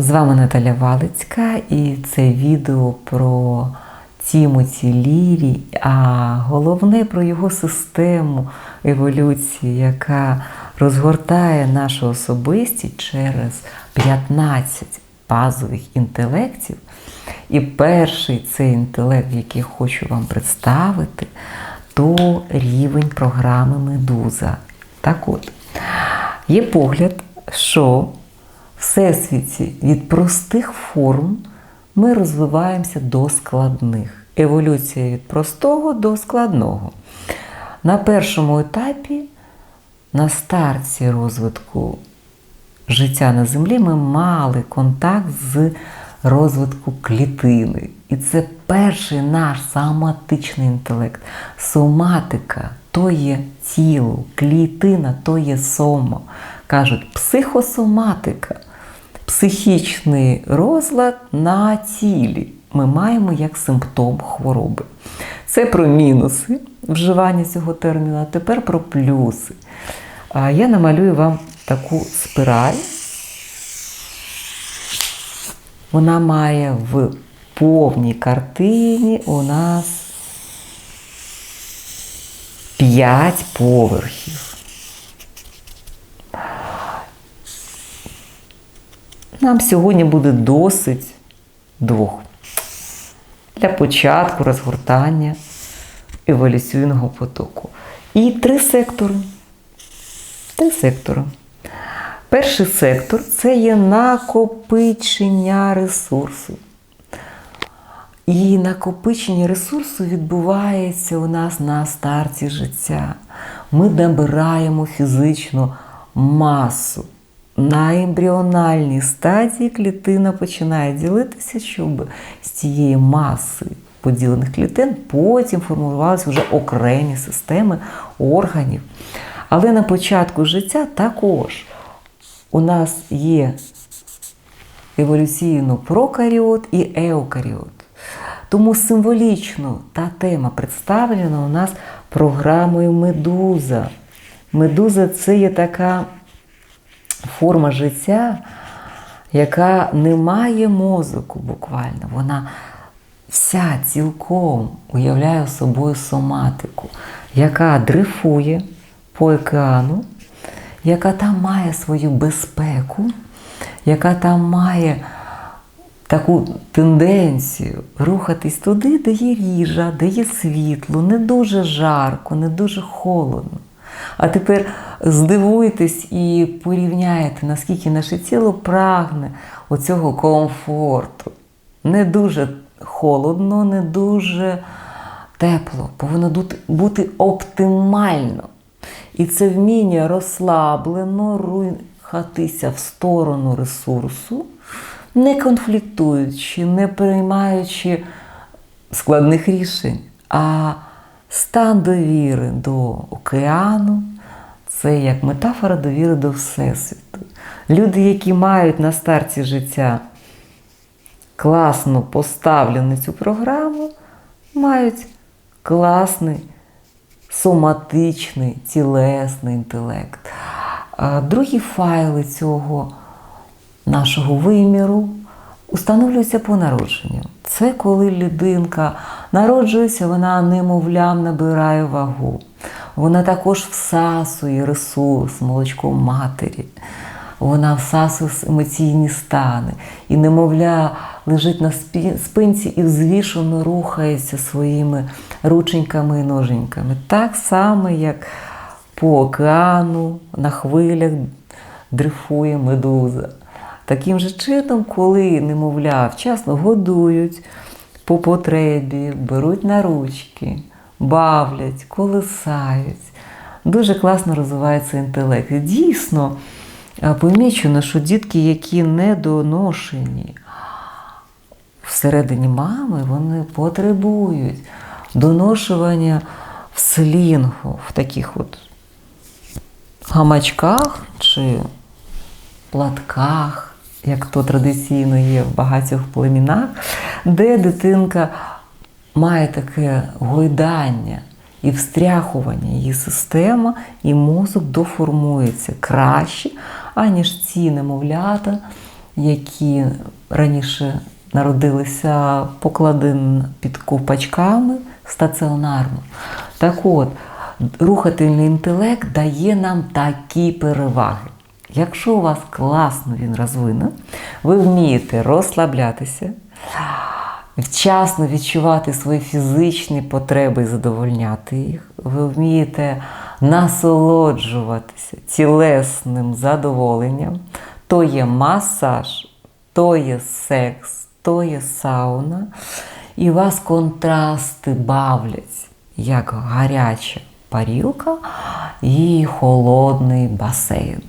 З вами Наталя Валицька і це відео про Тімоті Лірі, а головне про його систему еволюції, яка розгортає нашу особистість через 15 базових інтелектів. І перший цей інтелект, який хочу вам представити, то рівень програми Медуза. Так от, є погляд, що Всесвіті від простих форм ми розвиваємося до складних. Еволюція від простого до складного. На першому етапі, на старті розвитку життя на землі, ми мали контакт з розвитку клітини. І це перший наш соматичний інтелект. Соматика то є тіло, клітина то є сома. Кажуть, психосоматика психічний розлад на тілі ми маємо як симптом хвороби. Це про мінуси вживання цього терміну, а тепер про плюси. Я намалюю вам таку спираль. Вона має в повній картині у нас 5 поверхів. Нам сьогодні буде досить двох. Для початку розгортання еволюційного потоку. І три сектори. Три сектори. Перший сектор це є накопичення ресурсу. І накопичення ресурсу відбувається у нас на старті життя. Ми набираємо фізичну масу на ембріональній стадії клітина починає ділитися, щоб з цієї маси поділених клітин потім формувалися вже окремі системи органів. Але на початку життя також у нас є еволюційно прокаріот і еукаріот. Тому символічно та тема представлена у нас програмою Медуза. Медуза це є така форма життя, яка не має мозоку буквально. Вона вся цілком уявляє собою соматику, яка дрейфує по океану, яка там має свою безпеку, яка там має таку тенденцію рухатись туди, де є їжа, де є світло, не дуже жарко, не дуже холодно. А тепер здивуйтесь і порівняєте, наскільки наше тіло прагне оцього комфорту. Не дуже холодно, не дуже тепло. Повинно бути оптимально. І це вміння розслаблено рухатися в сторону ресурсу, не конфліктуючи, не приймаючи складних рішень. а Стан довіри до океану це як метафора довіри до Всесвіту. Люди, які мають на старті життя класно поставлену цю програму, мають класний соматичний, тілесний інтелект. Другі файли цього нашого виміру установлюються по народженню. Це коли людинка народжується, вона немовлям набирає вагу. Вона також всасує ресурс, молочко матері. Вона всасує емоційні стани. І немовля лежить на спинці і взвішено рухається своїми рученьками і ноженьками. Так само, як по океану, на хвилях дрейфує медуза. Таким же чином, коли немовля вчасно годують по потребі, беруть на ручки, бавлять, колисають, дуже класно розвивається інтелект. Дійсно помічено, що дітки, які недоношені всередині мами, вони потребують доношування в слінгу, в таких от гамачках чи платках як то традиційно є в багатьох племінах, де дитинка має таке гойдання і встряхування її система, і мозок доформується краще, аніж ці немовлята, які раніше народилися, покладені під ковпачками стаціонарно. Так от, рухательний інтелект дає нам такі переваги. Якщо у вас класно він розвинений, ви вмієте розслаблятися, вчасно відчувати свої фізичні потреби і задовольняти їх, ви вмієте насолоджуватися тілесним задоволенням, то є масаж, то є секс, то є сауна, і вас контрасти бавлять, як гаряча парілка і холодний басейн.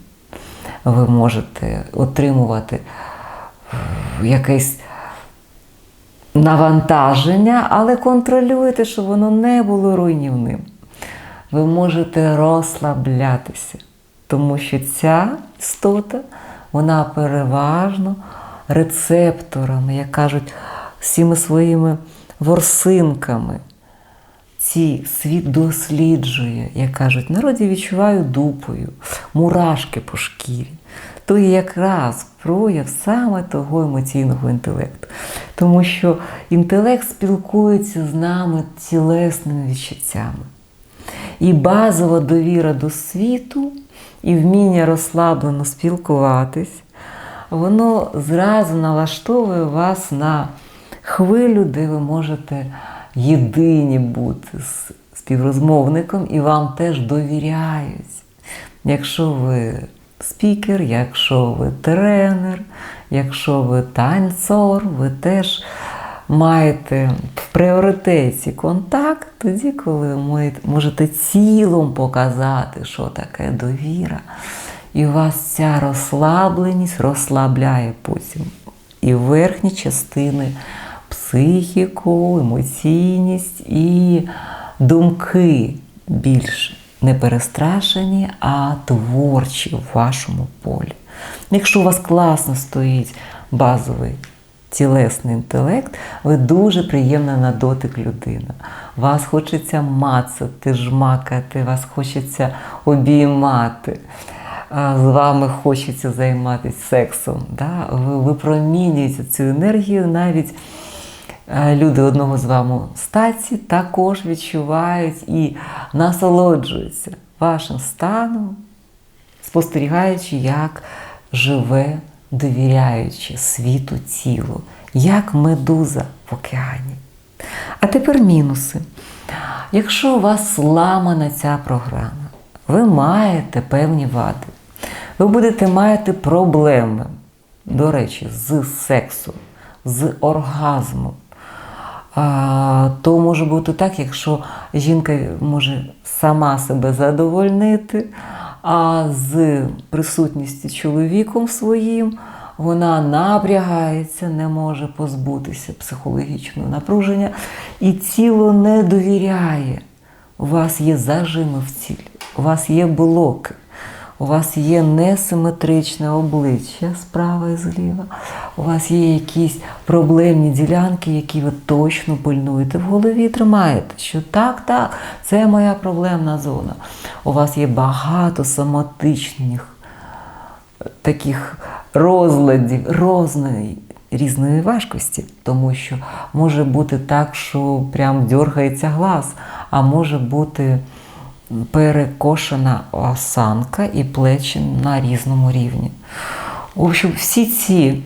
Ви можете отримувати якесь навантаження, але контролюєте, щоб воно не було руйнівним. Ви можете розслаблятися, тому що ця істота, вона переважно рецепторами, як кажуть, всіми своїми ворсинками. Ці світ досліджує, як кажуть, народі відчуваю дупою, мурашки по шкірі. То є якраз прояв саме того емоційного інтелекту. Тому що інтелект спілкується з нами тілесними відчуттями. І базова довіра до світу, і вміння розслаблено спілкуватись, воно зразу налаштовує вас на хвилю, де ви можете єдині бути з співрозмовником і вам теж довіряють. Якщо ви спікер, якщо ви тренер, якщо ви танцор, ви теж маєте в пріоритеті контакт тоді, коли ви можете цілом показати, що таке довіра. І у вас ця розслабленість розслабляє потім і верхні частини психіку, емоційність і думки більш не перестрашені, а творчі в вашому полі. Якщо у вас класно стоїть базовий тілесний інтелект, ви дуже приємна на дотик людина. Вас хочеться мацати, жмакати, вас хочеться обіймати. З вами хочеться займатися сексом. Да? Ви випромінюєте цю енергію навіть люди одного з вами статі також відчувають і насолоджуються вашим станом, спостерігаючи, як живе, довіряючи світу тілу, як медуза в океані. А тепер мінуси. Якщо у вас зламана ця програма, ви маєте певні вади, ви будете мати проблеми, до речі, з сексом, з оргазмом. То може бути так, якщо жінка може сама себе задовольнити, а з присутністю чоловіком своїм вона напрягається, не може позбутися психологічного напруження, і тіло не довіряє. У вас є зажими в цілі, у вас є блоки. У вас є несиметричне обличчя справа і зліва, у вас є якісь проблемні ділянки, які ви точно пильнуєте в голові, тримаєте, що так, так, це моя проблемна зона. У вас є багато соматичних таких розладів, розної, різної важкості, тому що може бути так, що прям дергається глаз, а може бути перекошена осанка і плечі на різному рівні. В общем, всі ці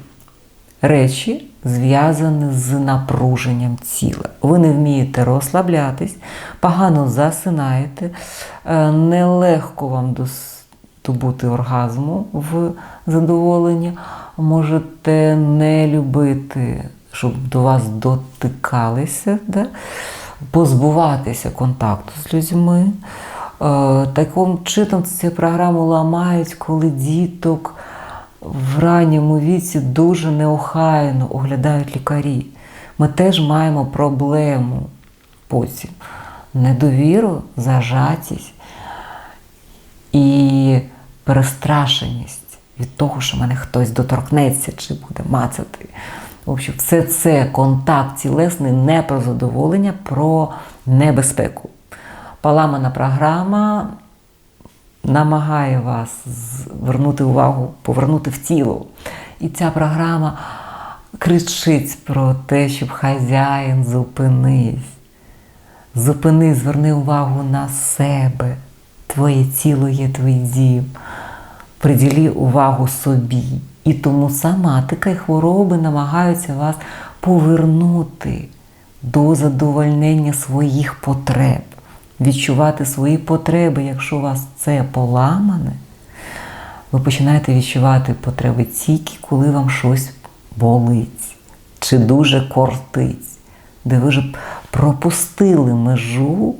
речі зв'язані з напруженням тіла. Ви не вмієте розслаблятись, погано засинаєте, е, нелегко вам добути оргазму в задоволення, можете не любити, щоб до вас дотикалися, да? позбуватися контакту з людьми. Е, таким чином ці програми ламають, коли діток в ранньому віці дуже неохайно оглядають лікарі. Ми теж маємо проблему потім. Недовіру, зажатість і перестрашеність від того, що мене хтось доторкнеться чи буде мацати. В общем, все це контакт тілесний не про задоволення, про небезпеку. Паламана програма намагає вас звернути увагу, повернути в тіло. І ця програма кричить про те, щоб хазяїн зупинись. Зупини, зверни увагу на себе. Твоє тіло є твій дім. Приділі увагу собі. І тому соматика і хвороби намагаються вас повернути до задовольнення своїх потреб, відчувати свої потреби, якщо у вас це поламане, ви починаєте відчувати потреби тільки, коли вам щось болить чи дуже кортить, де ви вже пропустили межу,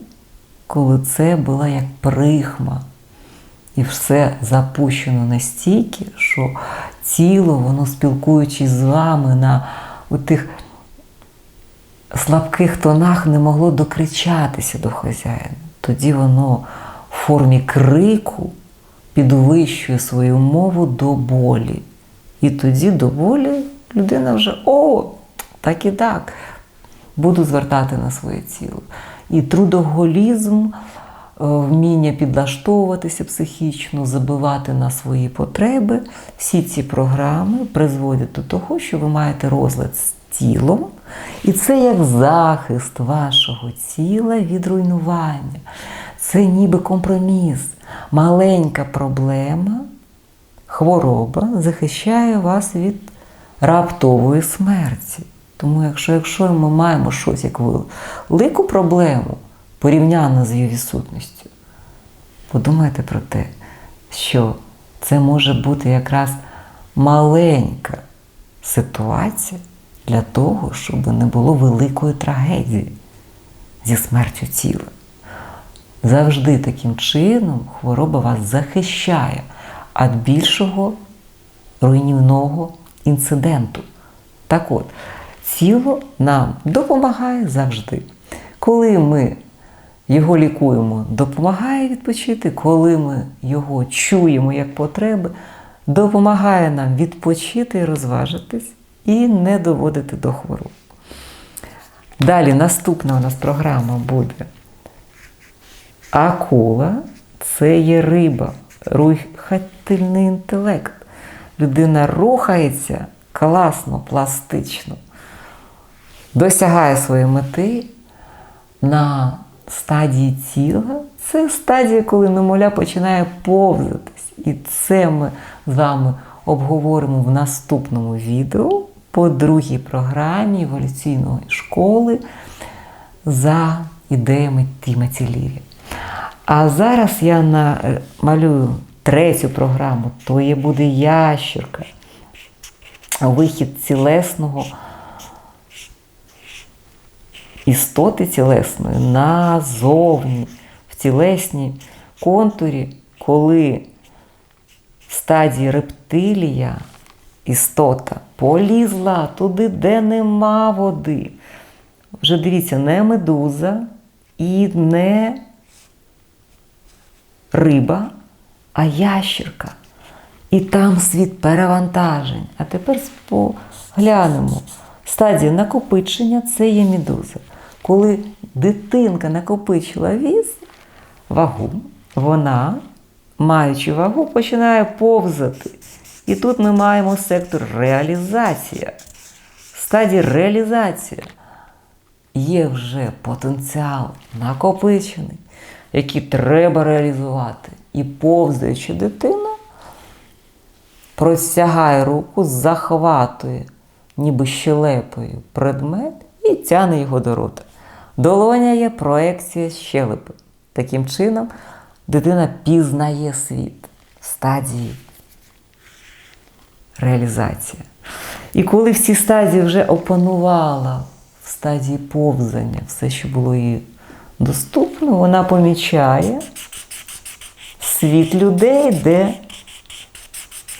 коли це була як прихма. І все запущено настільки, що тіло, воно спілкуючись з вами на тих слабких тонах, не могло докричатися до хазяїна. Тоді воно в формі крику підвищує свою мову до болі. І тоді до болі людина вже о, так і так, буду звертати на своє тіло. І трудоголізм, вміння підлаштовуватися психічно, забивати на свої потреби, всі ці програми призводять до того, що ви маєте розлад тілом, і це як захист вашого тіла від руйнування. Це ніби компроміс, маленька проблема, хвороба захищає вас від раптової смерті. Тому, якщо якщо ми маємо щось як велику проблему, порівняно з її відсутністю, подумайте про те, що це може бути якраз маленька ситуація для того, щоб не було великої трагедії зі смертю тіла. Завжди таким чином хвороба вас захищає від більшого руйнівного інциденту. Так от, тіло нам допомагає завжди. Коли ми його лікуємо, допомагає відпочити, коли ми його чуємо як потреби, допомагає нам відпочити і розважитись і не доводити до хвороб. Далі наступна у нас програма буде акула це є риба, рухательний інтелект. Людина рухається класно, пластично, досягає своєї мети на стадії тіла. Це стадія, коли немоля починає повзатись. І це ми з вами обговоримо в наступному відео по другій програмі еволюційної школи за ідеями Тімоті Ліві. А зараз я намалюю третю програму, то є буде ящерка, вихід цілесного істоти цілесної назовні, в цілесній контурі, коли стадії рептилія істота полізла туди, де нема води. Вже дивіться, не медуза і не риба, а ящерка. І там світ перевантажень. А тепер поглянемо. Стадія накопичення це є медуза. Коли дитинка накопичила віз, вагу, вона, маючи вагу, починає повзати. І тут ми маємо сектор реалізація. Стадія реалізація є вже потенціал накопичений, який треба реалізувати. І повзаючи дитина, простягає руку, захватує, ніби щелепою предмет і тяне його до рота. Долоня є проекція щелепи. Таким чином, дитина пізнає світ стадії реалізація. І коли всі стадії вже опанувала в стадії повзання все, що було їй доступно, вона помічає світ людей, де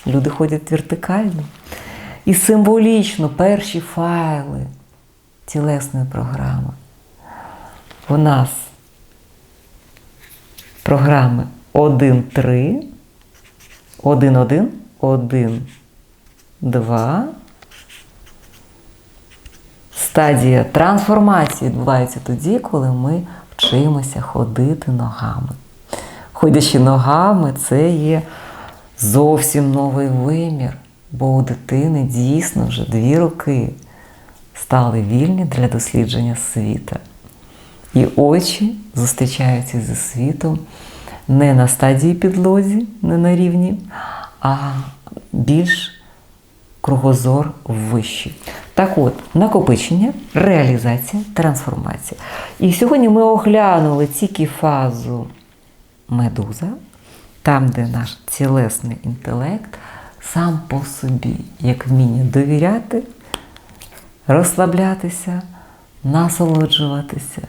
люди ходять вертикально. І символічно перші файли тілесної програми. У нас програми 1.3, 1.1, 1, 2. Стадія трансформації відбувається тоді, коли ми вчимося ходити ногами. Ходячи ногами, це є зовсім новий вимір, бо у дитини дійсно вже дві роки стали вільні для дослідження світа. І очі зустрічаються зі світом не на стадії підлозі, не на рівні, а більш кругозор вищий. Так от, накопичення, реалізація, трансформація. І сьогодні ми оглянули тільки фазу медуза, там, де наш цілесний інтелект сам по собі, як вміння довіряти, розслаблятися, насолоджуватися,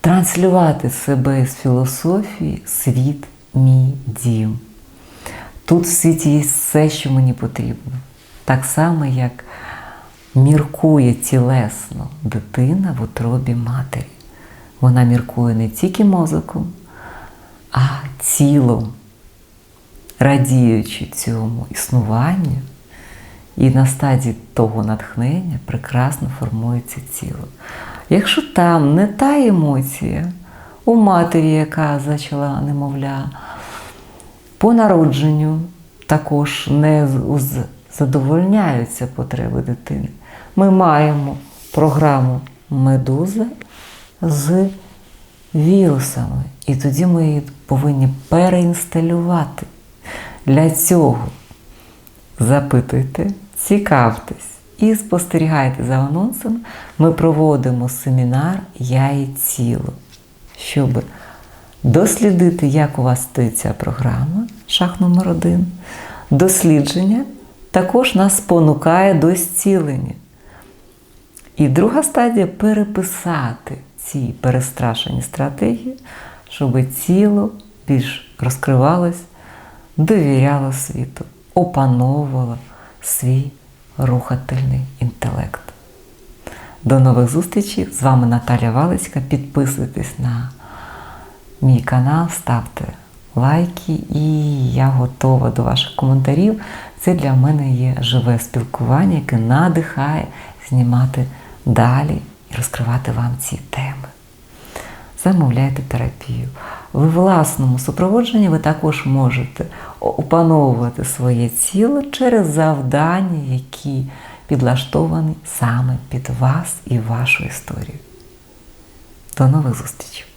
транслювати себе з філософії світ мій дім. Тут в світі є все, що мені потрібно. Так само, як міркує тілесно дитина в утробі матері. Вона міркує не тільки мозоком, а тілом, радіючи цьому існуванню. І на стадії того натхнення прекрасно формується тіло. Якщо там не та емоція у матері, яка зачала немовля, по народженню також не задовольняються потреби дитини. Ми маємо програму медуза з вірусами, і тоді ми її повинні переінсталювати. Для цього запитуйте, цікавтесь і спостерігайте за анонсом. Ми проводимо семінар Я і тіло, щоб дослідити, як у вас стоїть ця програма, шаг номер один. Дослідження також нас спонукає до зцілення. І друга стадія переписати ці перестрашені стратегії, щоб тіло більш розкривалось, довіряло світу, опановувало свій рухательний інтелект. До нових зустрічей! З вами Наталя Валицька. Підписуйтесь на мій канал, ставте лайки, і я готова до ваших коментарів. Це для мене є живе спілкування, яке надихає знімати далі і розкривати вам ці теми. Замовляйте терапію. В власному супроводженні ви також можете опановувати своє тіло через завдання, які підлаштовані саме під вас і вашу історію. До нових зустрічей!